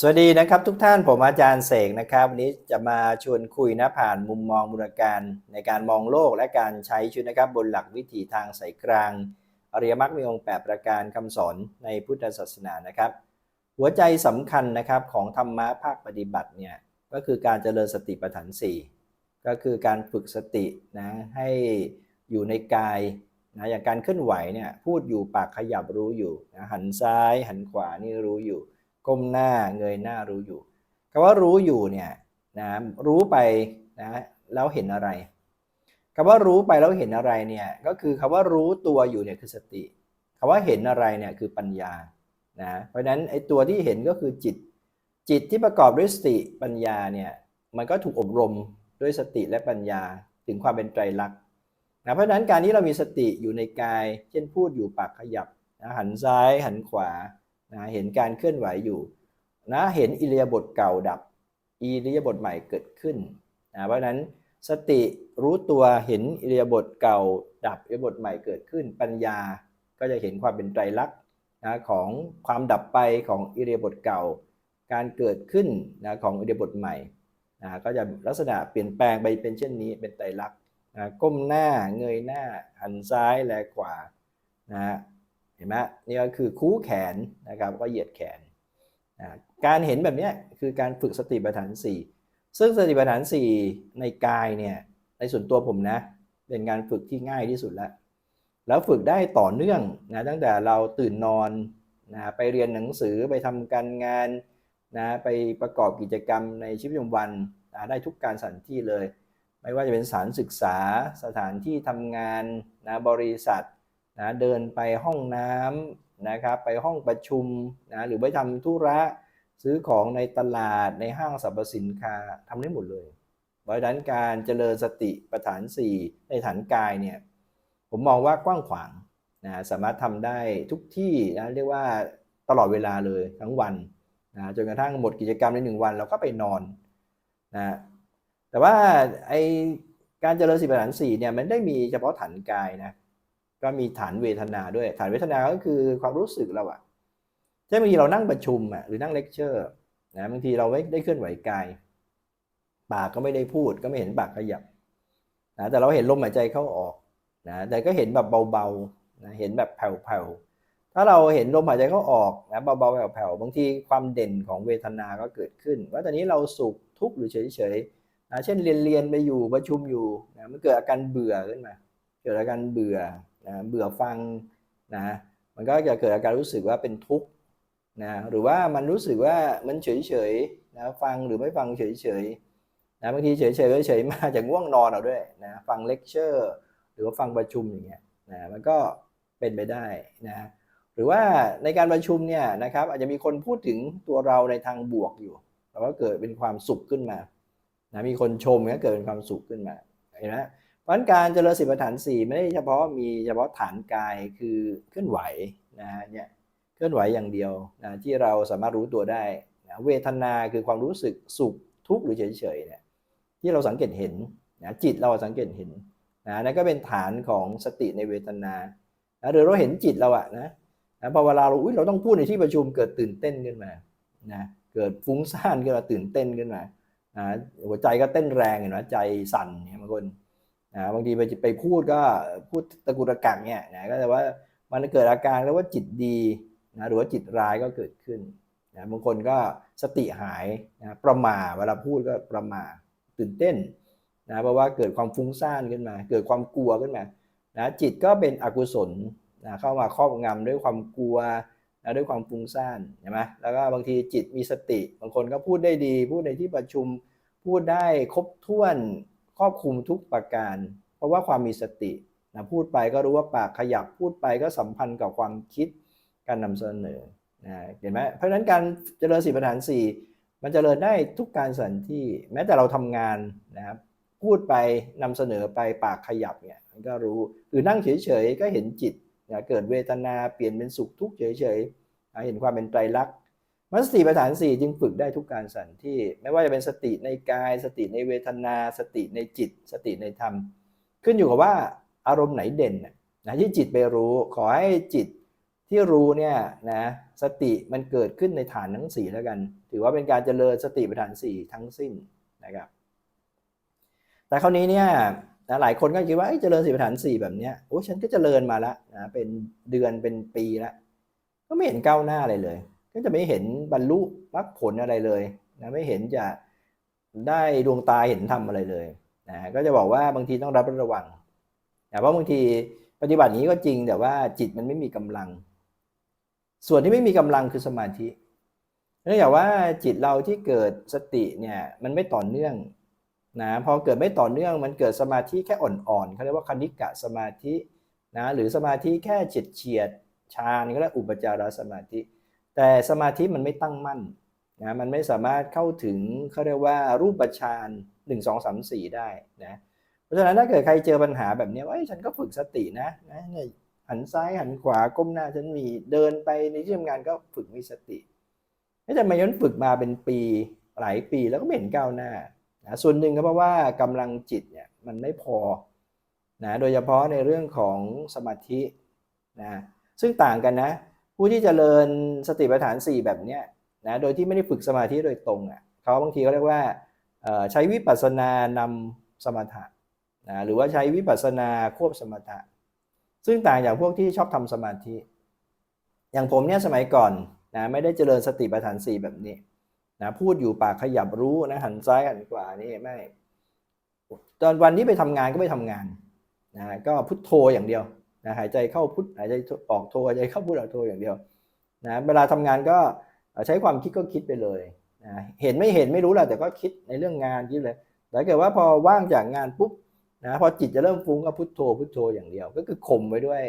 สวัสดีนะครับทุกท่านผมอาจารย์เสกนะครับวันนี้จะมาชวนคุยนะผ่านมุมมองบูรการในการมองโลกและการใช้ชีวิตนะครับบนหลักวิถีทางสายกลางอริยมรรคมีองค์แปดประการคำสอนในพุทธศาสนานะครับ หัวใจสำคัญนะครับของธรรมะภาคปฏิบัติเนี่ยก็คือการเจริญสติปัฏฐานสี่ก็คือการฝึกสตินะให้อยู่ในกายนะอย่างการเคลื่อนไหวเนี่ยพูดอยู่ปากขยับรู้อยู่นะหันซ้ายหันขวานี่รู้อยู่ ก้มหน้าเงยหน้ารู้อยู่คำว่ารู้อยู่เนี่ยนะรู้ไปนะแล้วเห็นอะไรคำว่ารู้ไปแล้วเห็นอะไรเนี่ยก็คือคำว่ารู้ตัวอยู่เนี่ยคือสติคำว่าเห็นอะไรเนี่ยคือปัญญานะเพราะฉะนั้นไอ้ตัวที่เห็นก็คือจิต จิตที่ประกอบด้วยสติปัญญาเนี่ยมันก็ถูกอบรมด้วยสติและปัญญาถึงความเป็นไตรลักษณ์นะเพราะฉะนั้นการที่เรามีสติอยู่ในกาย เช่นพูดอยู่ปากขยับนะหันซ้ายหันขวา นะเห็นการเคลื่อนไหวอยู่นะเห็นอิเลียาบทเก่าดับอิริยาบถใหม่เกิดขึ้นนะเพราะนั้นสติรู้ตัวเห็นอิริยาบถเก่า ดับอิริยาบถใหม่เกิดขึ้น ปัญญาก็จะเห็นความเป็นไตรลักษณ์นะของความดับไปของอิริยาบถเก่า การเกิดขึ้นนะของอิริยาบถใหม่นะก็จะลักษณะเปลี่ยนแปลงไปเป็นเช่นนี้เป็นไตรลักษณ์นะก้มหน้าเงยหน้าหันซ้ายแลขวานะ เห็นไหมนี่ก็คือคู่แขนนะครับก็เหยียดแขนนะการเห็นแบบนี้คือการฝึกสติปัฏฐานสี่ซึ่งสติปัฏฐานสี่ในกายเนี่ยในส่วนตัวผมนะเป็นการฝึกที่ง่ายที่สุดแล้ว แล้วฝึกได้ต่อเนื่องนะตั้งแต่เราตื่นนอนนะไปเรียนหนังสือไปทำการงานนะไปประกอบกิจกรรมในชีวิตประจำวันนะได้ทุกการสถานที่เลย ไม่ว่าจะเป็นสถานศึกษาสถานที่ทำงานนะบริษัท นะเดินไปห้องน้ำนะครับไปห้องประชุมนะหรือไปทำธุระซื้อของในตลาดในห้างสรรพสินค้าทำได้หมดเลยเพราะฉะนั้นการเจริญสติปัฏฐาน 4 ในฐานกายเนี่ยผมมองว่ากว้างขวางนะสามารถทำได้ทุกที่นะเรียกว่าตลอดเวลาเลยทั้งวันนะจนกระทั่งหมดกิจกรรมในหนึ่งวันเราก็ไปนอนนะแต่ว่าไอการเจริญสติปัฏฐาน4เนี่ยมันได้มีเฉพาะฐานกายนะ ก็มีฐานเวทนาด้วย ฐานเวทนาก็คือความรู้สึกเราอะใช่บางทีเรานั่งประชุมอะหรือนั่งเลคเชอร์นะบางทีเราไม่ได้เคลื่อนไหวกาย ปากก็ไม่ได้พูดก็ไม่เห็นปากขยับนะแต่เราเห็นลมหายใจเข้าออกนะแต่ก็เห็นแบบเบาๆนะเห็นแบบแผ่วๆถ้าเราเห็นลมหายใจเข้าออกนะเบาๆแผ่วๆบางทีความเด่นของเวทนาก็เกิดขึ้น ว่าตอนนี้เราสุขทุกข์หรือเฉยๆนะเช่นเรียนเรียนไปอยู่ประชุมอยู่นะมันเกิดอาการเบื่อขึ้นมา เกิดอาการเบื่อนะเบื่อฟังนะมันก็จะเกิดอาการรู้สึกว่าเป็นทุกข์นะหรือว่ามันรู้สึกว่ามันเฉยๆนะฟังหรือไม่ฟังเฉยๆนะบางทีเฉยๆเฉยมาจากง่วงนอนเอาด้วยนะฟังเลคเชอร์หรือว่าฟังประชุมอย่างเงี้ยนะมันก็เป็นไปได้นะหรือว่าในการประชุมเนี่ยนะครับอาจจะมีคนพูดถึงตัวเราในทางบวกอยู่แล้วก็เกิดเป็นความสุขขึ้นมานะมีคนชมก็เกิดเป็นความสุขขึ้นมาเห็นไหม เพราะฉะนั้นการเจริญสติปัฏฐานสี่ไม่ได้เฉพาะมีเฉพาะฐานกายคือเคลื่อนไหวนะเนี่ยเคลื่อนไหวอย่างเดียวนะที่เราสามารถรู้ตัวได้นะเวทนาคือความรู้สึกสุขทุกข์หรือเฉยๆเนี่ยที่เราสังเกตเห็นนะจิตเราสังเกตเห็นนะนั่นก็เป็นฐานของสติในเวทนานะหรือเราเห็นจิตเราอะนะนะพอเวลาเราอุ้ยเราต้องพูดในที่ประชุมเกิดตื่นเต้นขึ้นมานะเกิดฟุ้งซ่านขึ้นมาตื่นเต้นขึ้นมานะหัวใจก็เต้นแรงเห็นไหมใจสั่นเนี่ยบางคน นะบางทีไปไปพูดก็พูดตะกุตะกักเนี่ยนะก็แต่ว่ามันเกิดอาการแล้วว่าจิตดีนะหรือว่าจิตร้ายก็เกิดขึ้นนะบางคนก็สติหายนะประมาเวลาพูดก็ประมาตื่นเต้นนะเพราะว่าเกิดความฟุ้งซ่านขึ้นมา เกิดความกลัวขึ้นมานะจิตก็เป็นอกุศลนะเข้ามาครอบงำด้วยความกลัวนะด้วยความฟุ้งซ่านใช่ไหมแล้วก็บางทีจิตมีสติ บางคนก็พูดได้ดี พูดในที่ประชุมพูดได้ครบถ้วน ครอบคลุมทุกประการ เพราะว่าความมีสตินะพูดไปก็รู้ว่าปากขยับพูดไปก็สัมพันธ์กับความคิดการนำเสนอนะเห็นไหมเพราะฉะนั้นการเจริญสีปัฏฐานสี่มันจเจริญได้ทุกการสันที่แม้แต่เราทำงานนะครับพูดไปนำเสนอไปปากขยับเนี่ยมันก็รู้หรือนั่งเฉยๆก็เห็นจิตนะเกิดเวทนาเปลี่ยนเป็นสุขทุกข์เฉยๆเห็นความเป็นไตรลักษณ์ มัสติปัฏฐานสี่จึงฝึกได้ทุกการสันที่ไม่ว่าจะเป็นสติในกาย สติในเวทนา สติในจิต สติในธรรม ขึ้นอยู่กับว่าอารมณ์ไหนเด่นนะที่จิตไปรู้ขอให้จิตที่รู้เนี่ยนะสติมันเกิดขึ้นในฐานทั้งสี่แล้วกัน ถือว่าเป็นการเจริญสติปัฏฐานสี่ทั้งสิ้นนะครับแต่คราวนี้เนี่ยนะหลายคนก็คิดว่าเอ้ยเจริญสติปัฏฐานสี่แบบเนี้ยโอ้ฉันก็เจริญมาแล้วนะเป็นเดือนเป็นปีแล้วก็ไม่เห็นก้าวหน้าอะไรเลย ก็จะไม่เห็นบรรลุมรรคผลอะไรเลยนะไม่เห็นจะได้ดวงตาเห็นธรรมอะไรเลยนะก็จะบอกว่าบางทีต้องรับระวังนะเพราะบางทีปฏิบัตินี้ก็จริงแต่ว่าจิตมันไม่มีกำลัง ส่วนที่ไม่มีกำลังคือสมาธิเนื่องจากว่าจิตเราที่เกิดสติเนี่ยมันไม่ต่อเนื่องนะพอเกิดไม่ต่อเนื่องมันเกิดสมาธิแค่อ่อนๆเขาเรียกว่าคณิกะสมาธินะหรือสมาธิแค่เฉียดเฉียดฌานก็เรียกอุปจารสมาธิ แต่สมาธิมันไม่ตั้งมั่นนะมันไม่สามารถเข้าถึงเขาเรียกว่ารูปฌานหนึ่งสองสามสี่ได้นะเพราะฉะนั้นถ้าเกิดใครเจอปัญหาแบบนี้ว่าเอ้ยฉันก็ฝึกสตินะนะหันซ้ายหันขวาก้มหน้าฉันมีเดินไปในที่ทำงานก็ฝึกมีสติแต่มาย้อนฝึกมาเป็นปีหลายปีแล้วก็ไม่เห็นก้าวหน้านะส่วนหนึ่งก็เพราะว่ากำลังจิตเนี่ยมันไม่พอนะโดยเฉพาะในเรื่องของสมาธินะซึ่งต่างกันนะ ผู้ที่เจริญสติปัฏฐาน 4 แบบเนี้ยนะโดยที่ไม่ได้ฝึกสมาธิโดยตรงอะเขาบางทีเขาเรียกว่าใช้วิปัสสนานำสมถะนะหรือว่าใช้วิปัสสนาควบสมถะ ซึ่งต่างจากพวกที่ชอบทำสมาธิ อย่างผมเนี่ยสมัยก่อนนะไม่ได้เจริญสติปัฏฐาน 4 แบบนี้นะพูดอยู่ปากขยับรู้นะหันซ้ายหันขวานี่ไม่ตอนวันนี้ไปทำงานก็ไม่ทำงานนะก็พุทโธอย่างเดียว นะหายใจเข้าพุทหายใจออกโทหายใจเข้าพุทออกโทอย่างเดียวนะเวลาทำงานก็ใช้ความคิดก็คิดไปเลยนะเห็นไม่เห็นไม่รู้แหละแต่ก็คิดในเรื่องงานคิดเลยแต่เกิดว่าพอว่างจากงานปุ๊บนะพอจิตจะเริ่มฟุ้งก็พุทโธพุทโธอย่างเดียว ก็คือข่มไว้ด้วย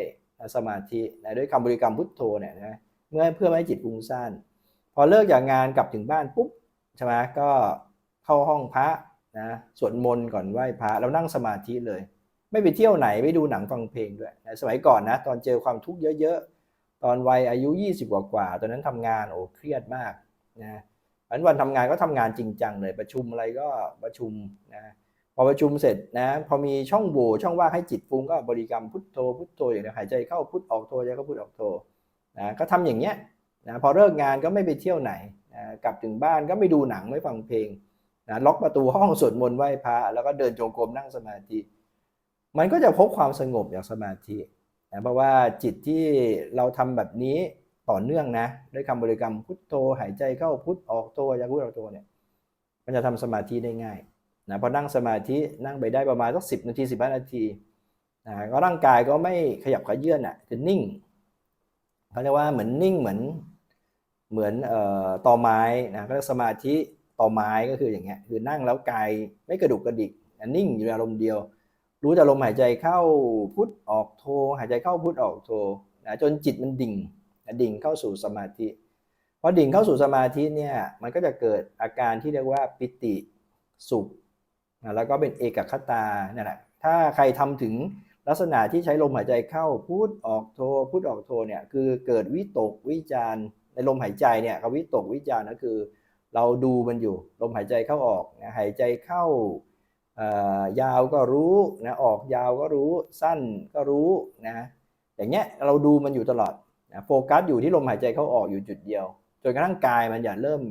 สมาธินะด้วยคำบริกรรมพุทโธเนี่ยนะเมื่อเพื่อไม่ให้จิตฟุ้งซ่านพอเลิกจากงานกลับถึงบ้านปุ๊บใช่ไหมก็เข้าห้องพระนะสวดมนต์ก่อนไหว้พระแล้วนั่งสมาธิเลย ไม่ไปเที่ยวไหนไม่ดูหนังฟังเพลงด้วยนะสมัยก่อนนะตอนเจอความทุกข์เยอะๆ ตอนวัยอายุ 20 กว่ากว่าๆตอนนั้นทำงานโอ้เครียดมากนะวันวันทำงานก็ทำงานจริงจังเลยประชุมอะไรก็ประชุมนะพอประชุมเสร็จนะพอมีช่องโหว่ช่องว่างให้จิตฟุ้งก็บริกรรมพุทโธพุทโธอย่างเดียวหายใจเข้าพุทออกโธใจเข้าพุทออกโธนะก็ทำอย่างเงี้ยนะพอเลิกงานก็ไม่ไปเที่ยวไหนนะกลับถึงบ้านก็ไม่ดูหนังไม่ฟังเพลงนะล็อกประตูห้องสวดมนต์ไหว้พระแล้วก็เดินจงกรมนั่งสมาธิ มันก็จะพบความสงบจากสมาธินะเพราะว่าจิตที่เราทำแบบนี้ต่อเนื่องนะด้วยคำบริกรรมพุทโธหายใจเข้าพุทออกโธยาพุทออกโธเนี่ยมันจะทำสมาธิได้ง่ายนะพอนั่งสมาธินั่งไปได้ประมาณสักสินาทีสิบห้านาทีนะก็ร่างกายก็ไม่ขยับขยื่นอะคือนิ่งเขาเรียกว่าเหมือนนิ่งเหมือนเหมือนเอ่อตอไม้นะก็เรียกสมาธิต่อไม้ก็คืออย่างเงี้ยคือนั่งแล้วกายไม่กระดุกกระดิกนิ่งอยู่ในอารมณ์เดียว รู้แต่ลมหายใจเข้าพุทออกโท หายใจเข้าพุทออกโทนะจนจิตมันดิ่งดิ่งเข้าสู่สมาธิพอดิ่งเข้าสู่สมาธิเนี่ยมันก็จะเกิดอาการที่เรียกว่าปิติสุขนะแล้วก็เป็นเอกคตานั่นแหละถ้าใครทำถึงลักษณะที่ใช้ลมหายใจเข้าพุทออกโทพุทออกโทเนี่ยคือเกิดวิตกวิจารในลมหายใจเนี่ยคำวิตกวิจารก็คือ เราดูมันอยู่ลมหายใจเข้าออกนะหายใจเข้า ยาวก็รู้นะออกยาวก็รู้สั้นก็รู้นะอย่างเงี้ยเราดูมันอยู่ตลอดนะโฟกัสอยู่ที่ลมหายใจเข้าออกอยู่จุดเดียวจนกระทั่งกายมันจะเริ่ม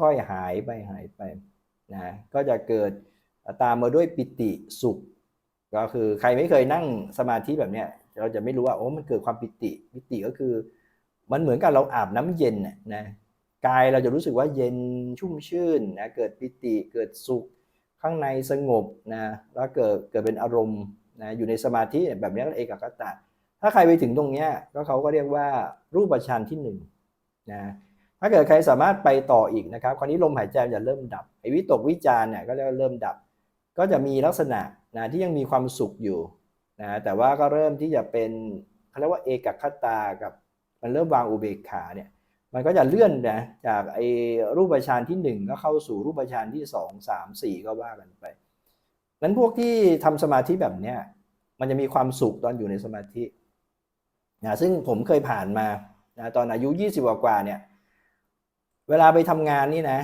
ค่อยๆหายไปหายไปนะก็จะเกิดตามมาด้วยปิติสุข ก็คือใครไม่เคยนั่งสมาธิแบบเนี้ยเราจะไม่รู้ว่าโอ้มันเกิดความปิติปิติก็คือ มันเหมือนกับเราอาบน้ำเย็นนะกายเราจะรู้สึกว่าเย็นชุ่มชื่นนะเกิดปิติเกิดสุข ข้างในสงบนะแล้วเกิดเกิดเป็นอารมณ์นะอยู่ในสมาธิแบบนี้ก็เอกคตะ ถ้าใครไปถึงตรงนี้ก็เขาก็เรียกว่ารูปฌานที่หนึ่งนะถ้าเกิดใครสามารถไปต่ออีกนะครับ คราวนี้ลมหายใจจะเริ่มดับไอ้วิตกวิจารเนี่ยก็เรียกว่าเริ่มดับ ก็จะมีลักษณะนะที่ยังมีความสุขอยู่นะแต่ว่าก็เริ่มที่จะเป็นเขาเรียกว่าเอกคตากับมันเริ่มวางอุเบกขาเนี่ย มันก็จะเลื่อนนะจากไอ้รูปฌานที่หนึ่งก็เข้าสู่รูปฌานที่สองสามสี่ก็ว่ากันไปนั้นพวกที่ทำสมาธิแบบเนี้ยมันจะมีความสุขตอนอยู่ในสมาธินะซึ่งผมเคยผ่านมานะตอนอายุ 20 กว่ากว่าเนี่ย เวลาไปทำงานนี่นะ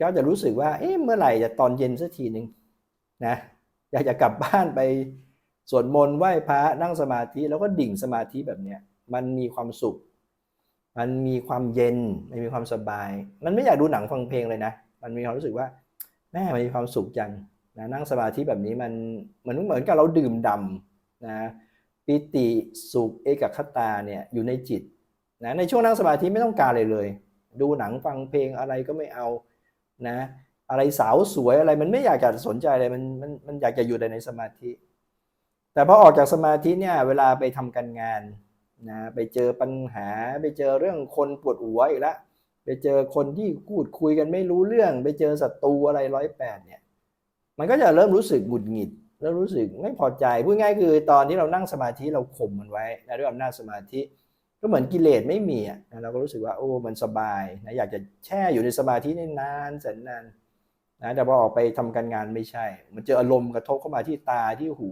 ก็จะรู้สึกว่า เอ๊ะ เมื่อไหร่จะตอนเย็นสักทีหนึ่งนะ อยากจะกลับบ้านไปสวดมนต์ไหว้พระนั่งสมาธิแล้วก็ดิ่งสมาธิแบบเนี้ย มันมีความสุข มันมีความเย็นมันมีความสบาย มันไม่อยากดูหนังฟังเพลงเลยนะ มันมีความรู้สึกว่าแม่มันมีความสุขจังนะนั่งสมาธิแบบนี้มันเหมือนเหมือนกับเราดื่มดำนะปิติสุขเอกคตาเนี่ยอยู่ในจิตนะในช่วงนั่งสมาธิไม่ต้องการเลยเลย ดูหนังฟังเพลงอะไรก็ไม่เอานะอะไรสาวสวยอะไรมันไม่อยากจะสนใจเลยมันมันมันอยากจะอยู่แต่ในสมาธิ แต่พอออกจากสมาธิเนี่ยเวลาไปทำการงาน นะไปเจอปัญหา ไปเจอเรื่องคนปวดหัวอีกแล้วไปเจอคนที่พูดคุยกันไม่รู้เรื่อง ไปเจอศัตรูอะไรร้อยแปดเนี่ย มันก็จะเริ่มรู้สึกหงุดหงิดเริ่มรู้สึกไม่พอใจ พูดง่ายคือตอนที่เรานั่งสมาธิเราข่มมันไว้นะด้วยอำนาจสมาธิก็เหมือนกิเลสไม่มีอะนะเราก็รู้สึกว่าโอ้มันสบายนะอยากจะแช่อยู่ในสมาธินี่นานแสนนานนะแต่พอออกไปทำการงานไม่ใช่ มันเจออารมณ์กระทบเข้ามาที่ตาที่หู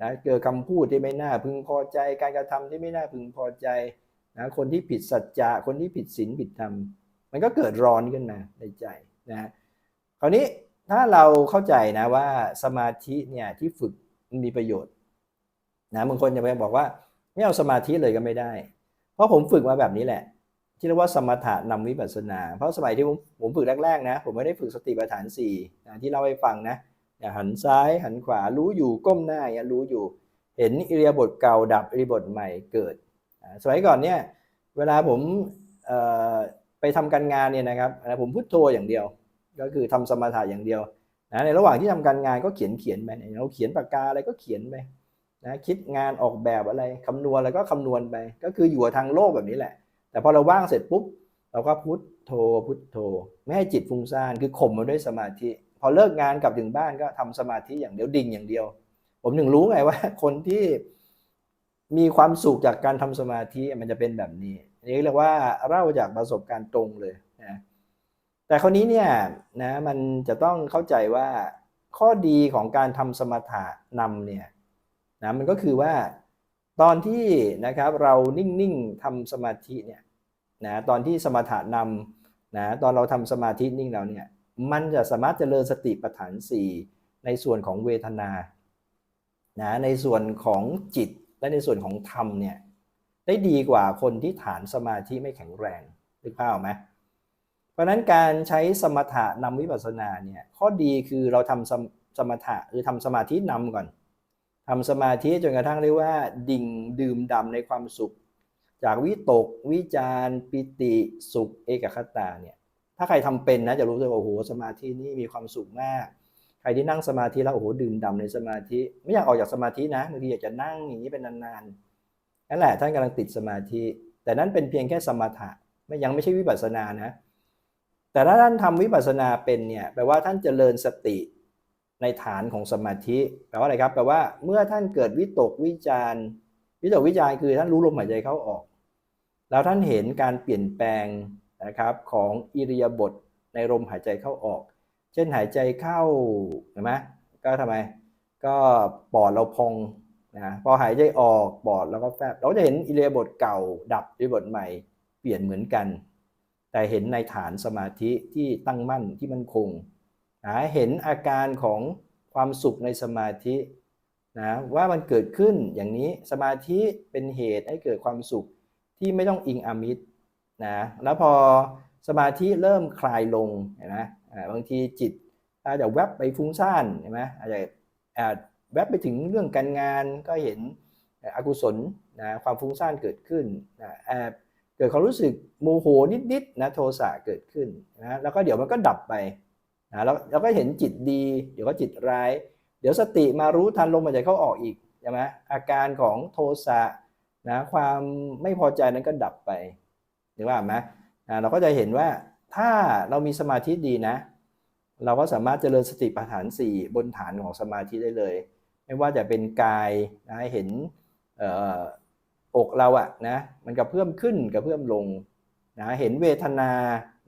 นะเจอคำพูดที่ไม่น่าพึงพอใจ การกระทำที่ไม่น่าพึงพอใจนะคนที่ผิดสัจจะคนที่ผิดศีลผิดธรรม มันก็เกิดร้อนขึ้นมาในใจนะคราวนี้ถ้าเราเข้าใจนะว่าสมาธิเนี่ยที่ฝึกมันมีประโยชน์นะบางคนจะไปบอกว่าไม่เอาสมาธิเลยก็ไม่ได้ เพราะผมฝึกมาแบบนี้แหละ ที่เรียกว่าสมถะนำวิปัสสนา เพราะสมัยที่ผมผมฝึกแรกๆนะ ผมไม่ได้ฝึกสติปัฏฐานสี่นะที่เล่าให้ฟังนะ หันซ้ายหันขวารู้อยู่ก้มหน้าอย่ารู้อยู่ เห็นอิริยาบถเก่าดับอิริยาบถใหม่เกิด สมัยก่อนเนี่ยเวลาผมไปทำการงานเนี่ยนะครับผมพุทโธอย่างเดียว ก็คือทำสมถะอย่างเดียวนะในระหว่างที่ทำการงานก็เขียนเขียนไปเราเขียนปากกาอะไรก็เขียนไปนะคิดงานออกแบบอะไรคำนวณอะไรก็คำนวณไป ก็คืออยู่กับทางโลกแบบนี้แหละ แต่พอเราว่างเสร็จปุ๊บเราก็พุทโธพุทโธ ไม่ให้จิตฟุ้งซ่านคือข่มมันด้วยสมาธิ พอเลิกงานกลับถึงบ้านก็ทำสมาธิอย่างเดียวดิ่งอย่างเดียว ผมถึงรู้ไงว่า คนที่มีความสุขจากการทำสมาธิมันจะเป็นแบบนี้นี่เรียกว่าเล่าจากประสบการณ์ตรงเลยนะแต่คราวนี้เนี่ยนะมันจะต้องเข้าใจว่าข้อดีของการทำสมถะนำเนี่ยนะมันก็คือว่าตอนที่นะครับเรานิ่งๆทำสมาธิเนี่ยนะตอนที่สมถะนำนะตอนเราทำสมาธินิ่งแล้วเนี่ย มันจะสามารถเจริญสติปัฏฐานสี่ในส่วนของเวทนานะในส่วนของจิตและในส่วนของธรรมเนี่ยได้ดีกว่าคนที่ฐานสมาธิไม่แข็งแรงนึกภาพออกไหมเพราะนั้นการใช้สมถะนำวิปัสสนาเนี่ยข้อดีคือเราทำสมสมถะหรือทำสมาธินำก่อนทำสมาธิจนกระทั่งเรียกว่า ดิ่งดื่มดำในความสุข จากวิตก วิจารปิติสุขเอกคตาเนี่ย ถ้าใครทำเป็นนะจะรู้เลยว่าโอ้โหสมาธินี่มีความสุขมาก ใครที่นั่งสมาธิแล้วโอ้โหดื่มด่ำในสมาธิ ไม่อยากออกจากสมาธินะบางทีอยากจะนั่งอย่างนี้เป็นนานๆนั่นแหละท่านกำลังติดสมาธิ แต่นั้นเป็นเพียงแค่สมถะไม่ยังไม่ใช่วิปัสสนานะ แต่ถ้าท่านทำวิปัสสนาเป็นเนี่ยแปลว่าท่านเจริญสติในฐานของสมาธิแปลว่าอะไรครับแปลว่าเมื่อท่านเกิดวิตกวิจารวิตกวิจารคือท่านรู้ลมหายใจเข้าออก แล้วท่านเห็นการเปลี่ยนแปลง นะครับของอิริยาบถในลมหายใจเข้าออก เช่นหายใจเข้าเห็นไหมก็ทำไมก็ปอดเราพองนะพอหายใจออกปอดเราก็แฟบเราจะเห็นอิริยาบถเก่าดับอิริยาบถใหม่เปลี่ยนเหมือนกัน แต่เห็นในฐานสมาธิที่ตั้งมั่นที่มั่นคงนะเห็นอาการของความสุขในสมาธินะว่ามันเกิดขึ้นอย่างนี้สมาธิเป็นเหตุให้เกิดความสุขที่ไม่ต้องอิงอามิตร นะแล้วพอสมาธิเริ่มคลายลงเห็นไหมบางทีจิตอาจจะแวบไปฟุ้งซ่านเห็นไหมอาจจะอาจแวบไปถึงเรื่องการงานก็เห็นอกุศลนะความฟุ้งซ่านเกิดขึ้นนะแอบเกิดความรู้สึกโมโหนิดๆนะโทสะเกิดขึ้นนะแล้วก็เดี๋ยวมันก็ดับไปนะแล้วเราก็เห็นจิตดี เดี๋ยวก็จิตร้าย เดี๋ยวสติมารู้ทันลมหายใจเข้าออกอีกใช่ไหมอาการของโทสะนะความไม่พอใจนั้นก็ดับไป หรือว่าไหมเราก็จะเห็นว่าถ้าเรามีสมาธิดีนะ เราก็สามารถเจริญสติปัฏฐาน 4 บนฐานของสมาธิได้เลย ไม่ว่าจะเป็นกายนะเห็นอกเราอะนะมันกระเพื่อมขึ้นกระเพื่อมลงนะเห็นเวทนา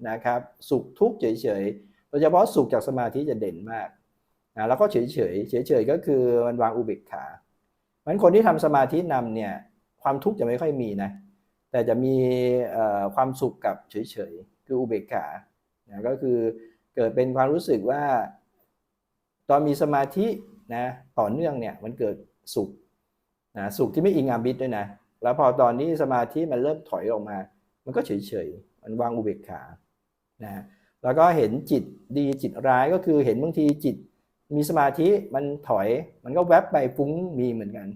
นะครับสุขทุกข์เฉยๆโดยเฉพาะสุขจากสมาธิจะเด่นมากนะแล้วก็เฉยๆเฉยๆก็คือมันวางอุเบกขาเพราะฉะนั้นคนที่ทำสมาธินำเนี่ยความทุกข์จะไม่ค่อยมีนะ แต่จะมีความสุขกับเฉยๆ คืออุเบกขานะก็คือเกิดเป็นความรู้สึกว่า ตอนมีสมาธินะต่อเนื่องเนี่ยมันเกิดสุขนะสุขที่ไม่อิงอามิตรด้วยนะ แล้วพอตอนนี้สมาธิมันเริ่มถอยออกมา มันก็เฉยๆ มันวางอุเบกขานะแล้วก็เห็นจิตดีจิตร้ายก็คือเห็นบางทีจิตมีสมาธิมันถอย มันก็แวบไปฟุ้งมีเหมือนกัน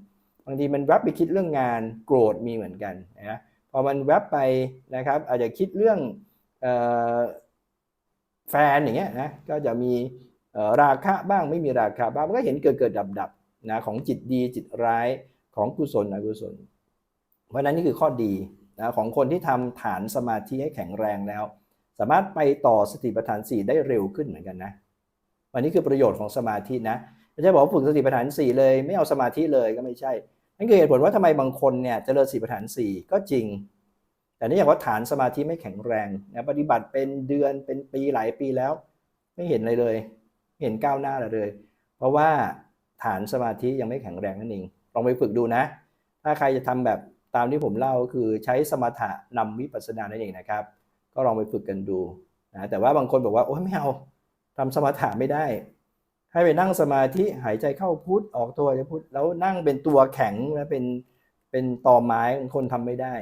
บางทีมันแวบไปคิดเรื่องงานโกรธมีเหมือนกันนะ พอมันแวบไปนะครับ อาจจะคิดเรื่องออแฟนอย่างเงี้ยนะก็จะมีราคะบ้างไม่มีราคะบ้างมันก็เห็นเกิดเกิดดับดับนะของจิตดีจิตร้ายของกุศลอกุศล เพราะนั้นนี่คือข้อดีนะของคนที่ทำฐานสมาธิให้แข็งแรงแล้ว สามารถไปต่อสติปัฏฐานสี่ได้เร็วขึ้นเหมือนกันนะวันนี้คือประโยชน์ของสมาธินะไม่ใช่บอกว่าฝึกสติปัฏฐานสี่เลย ไม่เอาสมาธิเลยก็ไม่ใช่ นั่นคือเหตุผลว่าทำไมบางคนเนี่ยเจริญสติปัฏฐานสี่ก็จริง แต่นี่อย่างว่าฐานสมาธิไม่แข็งแรงนะปฏิบัติเป็นเดือนเป็นปีหลายปีแล้ว ไม่เห็นอะไรเลยไม่เห็นก้าวหน้าเลย เพราะว่าฐานสมาธิยังไม่แข็งแรงนั่นเองลองไปฝึกดูนะ ถ้าใครจะทำแบบตามที่ผมเล่าคือใช้สมถะนำวิปัสสนานั่นเองนะครับ ก็ลองไปฝึกกันดูนะแต่ว่าบางคนบอกว่าโอ้ยไม่เอาทำสมถะไม่ได้ ให้ไปนั่งสมาธิหายใจเข้าพุทออกตัวจะพุทแล้วนั่งเป็นตัวแข็งแล้วเป็นเป็นตอไม้บางคนทำไม่ได้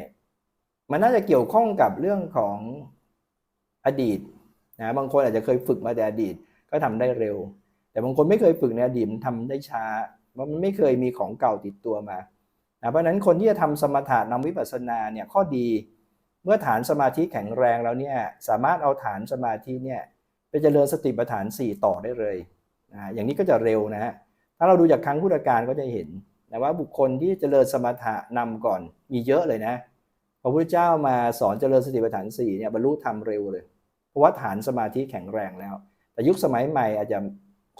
มันน่าจะเกี่ยวข้องกับเรื่องของอดีตนะบางคนอาจจะเคยฝึกมาแต่อดีตก็ทำได้เร็ว แต่บางคนไม่เคยฝึกในอดีตมันทำได้ช้าเพราะมันไม่เคยมีของเก่าติดตัวมานะเพราะนั้นคนที่จะทำสมถะนำวิปัสสนาเนี่ยข้อดีเมื่อฐานสมาธิแข็งแรงแล้วเนี่ยสามารถเอาฐานสมาธิเนี่ยไปเจริญสติปัฏฐาน 4 ต่อได้เลย นะอย่างนี้ก็จะเร็วนะฮะถ้าเราดูจากครั้งพุทธกาลก็จะเห็นนะว่าบุคคลที่เจริญสมถะนำก่อนมีเยอะเลยนะพระพุทธเจ้ามาสอนเจริญสติปัฏฐาน4เนี่ยบรรลุธรรมเร็วเลย เพราะว่าฐานสมาธิแข็งแรงแล้ว แต่ยุคสมัยใหม่อาจจะ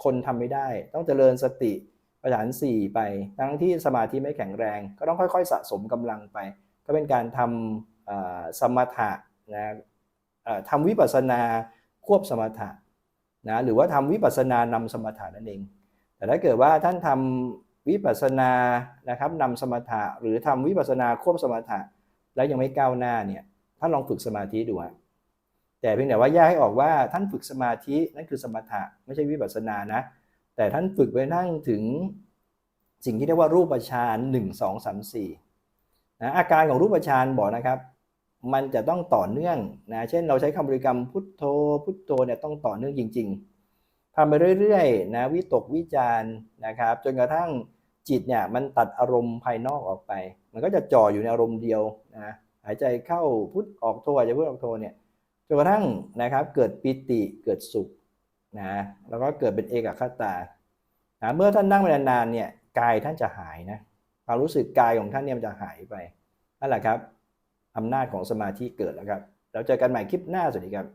คนทำไม่ได้ ต้องเจริญสติปัฏฐาน4ไป ทั้งที่สมาธิไม่แข็งแรง ก็ต้องค่อย ๆ สะสมกำลังไป ก็เป็นการทำสมถะนะทำวิปัสสนาควบสมถะ นะหรือว่าทำวิปัสสนานำสมถะนั่นเอง แต่ถ้าเกิดว่าท่านทำวิปัสสนานะครับนำสมถะหรือทำวิปัสสนาควบสมถะ แล้วยังไม่ก้าวหน้าเนี่ยท่านลองฝึกสมาธิดูฮะแต่เพียงแต่ว่าแยกให้ออกว่าท่านฝึกสมาธินั่นคือสมถะไม่ใช่วิปัสสนานะ แต่ท่านฝึกไว้นั่งถึงสิ่งที่เรียกว่ารูปฌานหนึ่งสองสามสี่นะอาการของรูปฌานบอกนะครับ มันจะต้องต่อเนื่องนะ เช่นเราใช้คำบริกรรมพุทโธ พุทโธเนี่ยต้องต่อเนื่องจริง ๆทำไปเรื่อยๆนะวิตกวิจารณ์นะครับ จนกระทั่งจิตเนี่ยมันตัดอารมณ์ภายนอกออกไป มันก็จะจ่ออยู่ในอารมณ์เดียวนะหายใจเข้าพุทออกโทหายใจพุทออกโทเนี่ยจนกระทั่งนะครับเกิดปิติเกิดสุขนะแล้วก็เกิดเป็นเอกคตานะเมื่อท่านนั่งไปนานๆเนี่ยกายท่านจะหายนะความรู้สึกกายของท่านเนี่ยมันจะหายไปนั่นแหละครับ อำนาจของสมาธิเกิดแล้วครับแล้วเจอกันใหม่คลิปหน้าสวัสดีครับ